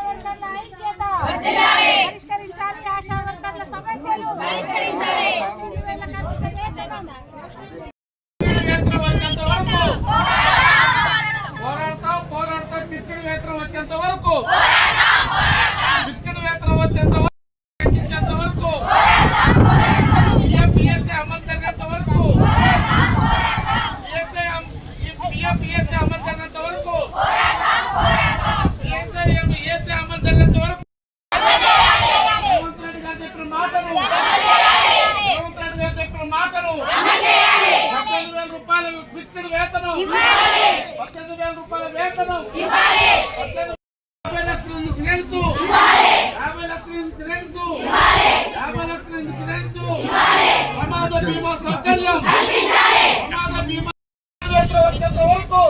వర్కర్ల ఐక్యత పరిష్కరించాలి. ఆశా వర్కర్ల సమస్యలు. పరిష్కరించాలి పోరాడతాం పోరాడతాం పిచ్చుడు వేతనం వచ్చేంత వరకు పిచ్చుడు వేతనం వచ్చేంత వరకు తగ్గించేంత వరకు పిఎఫ్పిఎస్సీ అమలు జరిగేంత వరకు పిఎస్సీ పిఎఫ్పిఎస్సీ అమలు జరిగేంత వరకు పిఎస్సీ పిఎస్సీ అమలు జరిగేంత వరకు రేవంత్ రెడ్డి గారు చెప్పిన మాటలు రేవంత్ రెడ్డి గారు చెప్పిన మాటలు పద్దెనిమిది వేల రూపాయల ఫిక్స్డ్ వేతనం. పద్దెనిమిది వేల రూపాయల వేతనం. పద్దెనిమిది యాభై లక్షల ఇన్సూరెన్స్ యాభై లక్షల ఇన్సూరెన్స్ యాభై లక్షల ఇన్సూరెన్స్ ప్రమాద బీమా సౌకర్యం. ప్రమాద బీమా వచ్చేంత వరకు.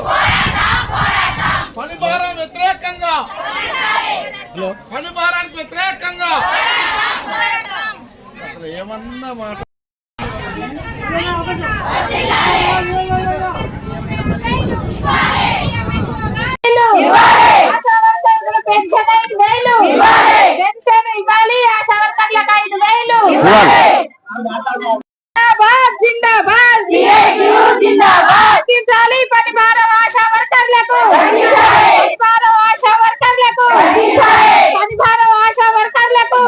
పని భారం వ్యతిరేకంగా. పని భారానికి వ్యతిరేకంగా. అసలు ఏమన్నా మాట ఆశా వర్కర్లకు పెన్షన్ ఐదు వేలు పెన్షన్ ఇవ్వాలి ఆశా వర్కర్లకు ఐదు వేలు జిందాబాద్ జిందాబాద్ జిందాబాద్ తగ్గించాలి పని భారం ఆశా వర్కర్లకు పని భారం ఆశా వర్కర్లకు పని భారం ఆశా వర్కర్లకు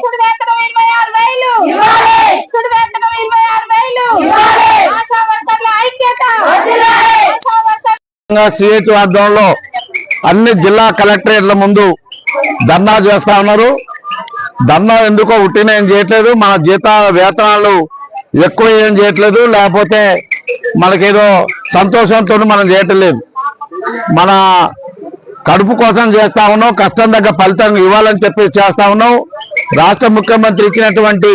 సుడి వేతనం ఇరవై ఆరు వేలు. సుడి వేతనం ఇరవై ఆరు వేలు. ఆశా వర్కర్ల ఐక్యత. సిఐటి ఆధ్వర్యంలో అన్ని జిల్లా కలెక్టరేట్ల ముందు ధర్నా చేస్తా ఉన్నారు. ధర్నా ఎందుకో ఉట్టిన ఏం చేయట్లేదు. మన జీతాల వేతనాలు ఎక్కువ ఏం చేయట్లేదు. లేకపోతే మనకేదో సంతోషంతో మనం చేయటం లేదు మన కడుపు కోసం చేస్తా ఉన్నాం. కష్టం దగ్గర ఫలితం ఇవ్వాలని చెప్పి చేస్తా ఉన్నాం. రాష్ట్ర ముఖ్యమంత్రి ఇచ్చినటువంటి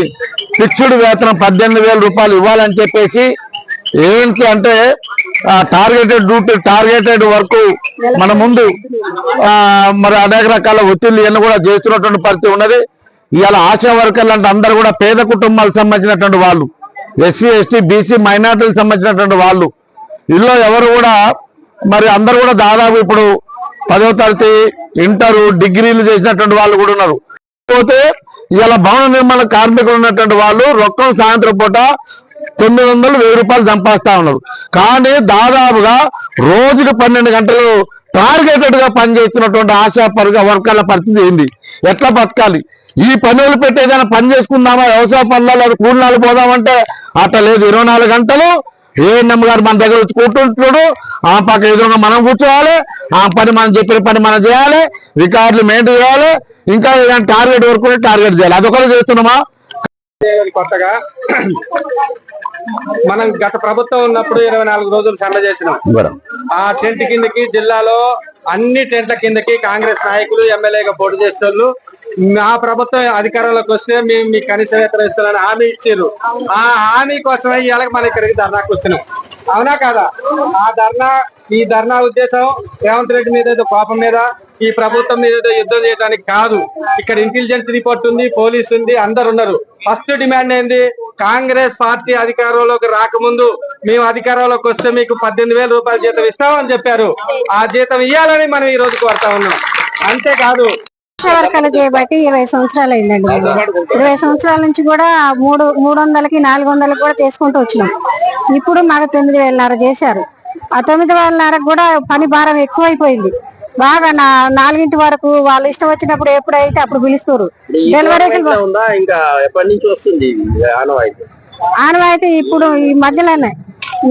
ఫిక్స్డ్ వేతనం పద్దెనిమిది వేల రూపాయలు ఇవ్వాలని చెప్పేసి ఏంటి అంటే టార్గెటెడ్ డ్యూటీ టార్గెటెడ్ వర్క్ మన ముందు మరి అనేక రకాల ఒత్తిళ్ళు ఇవన్నీ కూడా చేస్తున్నటువంటి పరిస్థితి ఉన్నది. ఇవాళ ఆశా వర్కర్లు అంటే అందరు కూడా పేద కుటుంబాలకు సంబంధించినటువంటి వాళ్ళు ఎస్సీ ఎస్టీ బీసీ మైనార్టీలకు సంబంధించినటువంటి వాళ్ళు. ఇందులో ఎవరు కూడా మరి అందరు కూడా దాదాపు ఇప్పుడు పదవ తరగతి ఇంటరు డిగ్రీలు చేసినటువంటి వాళ్ళు కూడా ఉన్నారు. పోతే ఇవాళ భవన నిర్మాణ కార్మికులు ఉన్నటువంటి వాళ్ళు రొక్కం సాయంత్రం పూట తొమ్మిది వందలు వెయ్యి రూపాయలు సంపాదిస్తా ఉన్నారు. కానీ దాదాపుగా రోజుకు పన్నెండు గంటలు టార్గెటెడ్గా పనిచేస్తున్నటువంటి ఆశా పరుగ వర్గాల పరిస్థితి ఏంది? ఎట్లా బతకాలి? ఈ పనులు పెట్టి ఏదైనా పని చేసుకుందామా? వ్యవసాయ పనులు అది కూలినాలు పోదామంటే అట్లా లేదు. ఇరవై నాలుగు గంటలు ఏఎన్ఎం గారు మన దగ్గర వచ్చి కూర్చుంటున్నాడు. ఆ పక్క ఎదురుగా మనం కూర్చోవాలి. ఆ పని మనం చెప్పిన పని మనం చేయాలి. రికార్డులు మెయింటైన్ చేయాలి. ఇంకా ఏదైనా టార్గెట్ వరకు టార్గెట్ చేయాలి. అదొకటి చేస్తున్నామా? కొత్తగా. మనం గత ప్రభుత్వం ఉన్నప్పుడు ఇరవై నాలుగు రోజులు సమ్మె చేసినాం. ఆ టెంట్ కిందకి జిల్లాలో అన్ని టెంట్ల కిందకి కాంగ్రెస్ నాయకులు ఎమ్మెల్యేగా పోటీ చేసేవాళ్ళు మా ప్రభుత్వం అధికారంలోకి వస్తే మేము మీకు కనీస వేతనం ఇస్తామని హామీ ఇచ్చారు. ఆ హామీ కోసమే ఇవాళ మన ఇక్కడికి ధర్నాకు వచ్చినాం. అవునా కాదా? ఆ ధర్నా ఈ ధర్నా ఉద్దేశం రేవంత్ రెడ్డి మీద ఏదో కోపం మీద ఈ ప్రభుత్వం మీద ఏదో యుద్ధం చేయడానికి కాదు. ఇక్కడ ఇంటెలిజెన్స్ రిపోర్ట్ ఉంది పోలీస్ ఉంది అందరు ఉన్నారు. ఫస్ట్ డిమాండ్ ఏంది? కాంగ్రెస్ పార్టీ అధికారంలోకి రాకముందు మేము అధికారంలోకి వస్తే మీకు పద్దెనిమిది వేల రూపాయల జీతం ఇస్తామని చెప్పారు. ఆ జీతం ఇవ్వాలని మనం ఈ రోజు కోరుతా ఉన్నాం. అంతేకాదు వర్గాలు చేయబట్టి ఇరవై సంవత్సరాలు అయిందండి ఇరవై సంవత్సరాల నుంచి కూడా మూడు మూడు వందలకి నాలుగు వందలకి కూడా చేసుకుంటూ వచ్చినాం. ఇప్పుడు మాకు తొమ్మిది వేలన్నర చేశారు. ఆ తొమ్మిది వేలన్నరకు కూడా పని భారం ఎక్కువైపోయింది. బాగా నా నాలుగింటి వరకు వాళ్ళు ఇష్టం వచ్చినప్పుడు ఎప్పుడైతే అప్పుడు పిలుస్తారు. డెలివరీకి ఉందా? ఇంకా ఎప్పటి నుంచి వస్తుంది ఆనవాయితీ? ఆనవాయితీ ఇప్పుడు ఈ మధ్యలోనే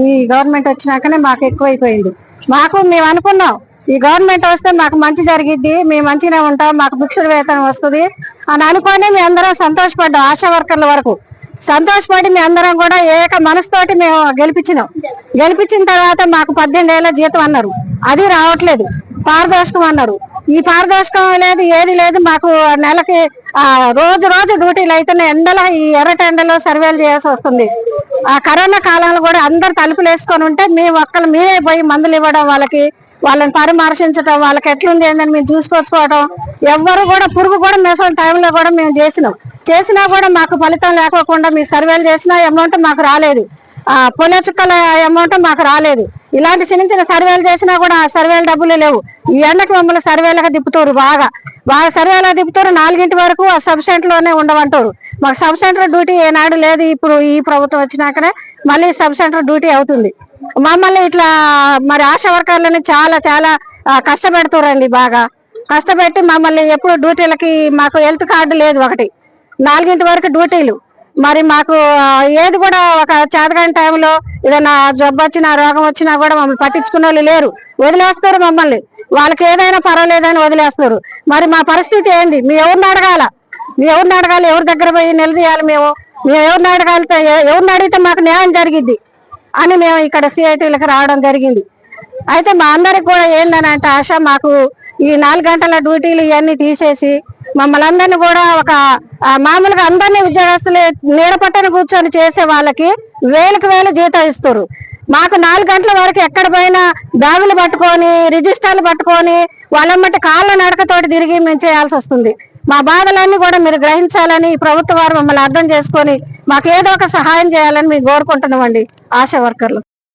ఈ గవర్నమెంట్ వచ్చినాకనే మాకు ఎక్కువైపోయింది. మాకు మేము అనుకున్నాం ఈ గవర్నమెంట్ వస్తే మాకు మంచి జరిగిద్ది మేము మంచిగానే ఉంటాం మాకు భిక్షుడు వేతనం వస్తుంది అని అనుకొని మేము అందరం సంతోషపడ్డాం ఆశా వర్కర్ల వరకు. సంతోషపడి మేము అందరం కూడా ఏక మనసుతోటి మేము గెలిపించినాం. గెలిపించిన తర్వాత మాకు పద్దెనిమిది ఏళ్ళ జీతం అన్నారు. అది రావట్లేదు. పారదర్శకం అన్నారు. ఈ పారదర్శకం లేదు ఏది లేదు మాకు నెలకి రోజు రోజు డ్యూటీలు అవుతున్నాయి ఎండలో ఈ ఎర్రటెండలో సర్వేలు చేయాల్సి వస్తుంది. ఆ కరోనా కాలంలో కూడా అందరు తలుపులు వేసుకొని ఉంటే మేము ఒక్కరు మేమే పోయి మందులు ఇవ్వడం వాళ్ళకి వాళ్ళని పరామర్శించడం వాళ్ళకి ఎట్లుంది ఏందని మేము చూసుకొచ్చుకోవడం ఎవ్వరు కూడా పురుగు కూడా మెసలు టైంలో కూడా మేము చేసినాం. చేసినా కూడా మాకు ఫలితం లేకోకుండా మీ సర్వేలు చేసినా అమౌంట్ మాకు రాలేదు. ఆ చుక్కల అమౌంట్ మాకు రాలేదు. ఇలాంటి చిన్న చిన్న సర్వేలు చేసినా కూడా ఆ సర్వేల డబ్బులు లేవు. ఈ ఎండకి మమ్మల్ని సర్వేలకు తిప్పుతారు బాగా. బాగా సర్వేలా తిప్పుతారు నాలుగింటి వరకు ఆ సబ్ సెంటర్లోనే ఉండమంటారు. మాకు సబ్ సెంటర్ డ్యూటీ ఏనాడు లేదు ఇప్పుడు ఈ ప్రభుత్వం వచ్చినాకనే మళ్ళీ సబ్ సెంటర్ డ్యూటీ అవుతుంది. మమ్మల్ని ఇట్లా మరి ఆశా వర్కర్లని చాలా చాలా కష్టపెడుతురండి బాగా. కష్టపెట్టి మమ్మల్ని ఎప్పుడు డ్యూటీలకి మాకు హెల్త్ కార్డు లేదు ఒకటి. నాలుగింటి వరకు డ్యూటీలు మరి మాకు ఏది కూడా ఒక చేతకాని టైంలో ఏదైనా జబ్బు వచ్చినా రోగం వచ్చినా కూడా మమ్మల్ని పట్టించుకునే వాళ్ళు లేరు. వదిలేస్తారు మమ్మల్ని. వాళ్ళకి ఏదైనా పర్వాలేదని వదిలేస్తారు. మరి మా పరిస్థితి ఏంది? మీ ఎవరిని అడగాల? మీ ఎవరిని అడగాలి? ఎవరి దగ్గర పోయి నిలదీయాలి మేము? మేము ఎవరిని అడగాలితో ఎవరిని అడిగితే మాకు న్యాయం జరిగిద్ది? అని మేము ఇక్కడ సిఐటీలకు రావడం జరిగింది. అయితే మా అందరికి కూడా ఏంటని అంటే ఆశ మాకు ఈ నాలుగు గంటల డ్యూటీలు ఇవన్నీ తీసేసి మమ్మల్ని అందరినీ కూడా ఒక మామూలుగా అందరినీ ఉద్యోగస్తులు నీడపట్టని కూర్చొని చేసే వాళ్ళకి వేలకు వేలు జీతం ఇస్తారు. మాకు నాలుగు గంటల వరకు ఎక్కడ పోయినా బ్యాగులు పట్టుకొని రిజిస్టర్లు పట్టుకొని వాళ్ళమ్మటి కాళ్ళ నడకతోటి తిరిగి మేము చేయాల్సి వస్తుంది. మా బాధలన్నీ కూడా మీరు గ్రహించాలని ప్రభుత్వ వారు మమ్మల్ని అర్థం చేసుకొని మాకు ఏదో ఒక సహాయం చేయాలని మేము కోరుకుంటున్నామండి. ఆశా వర్కర్లు.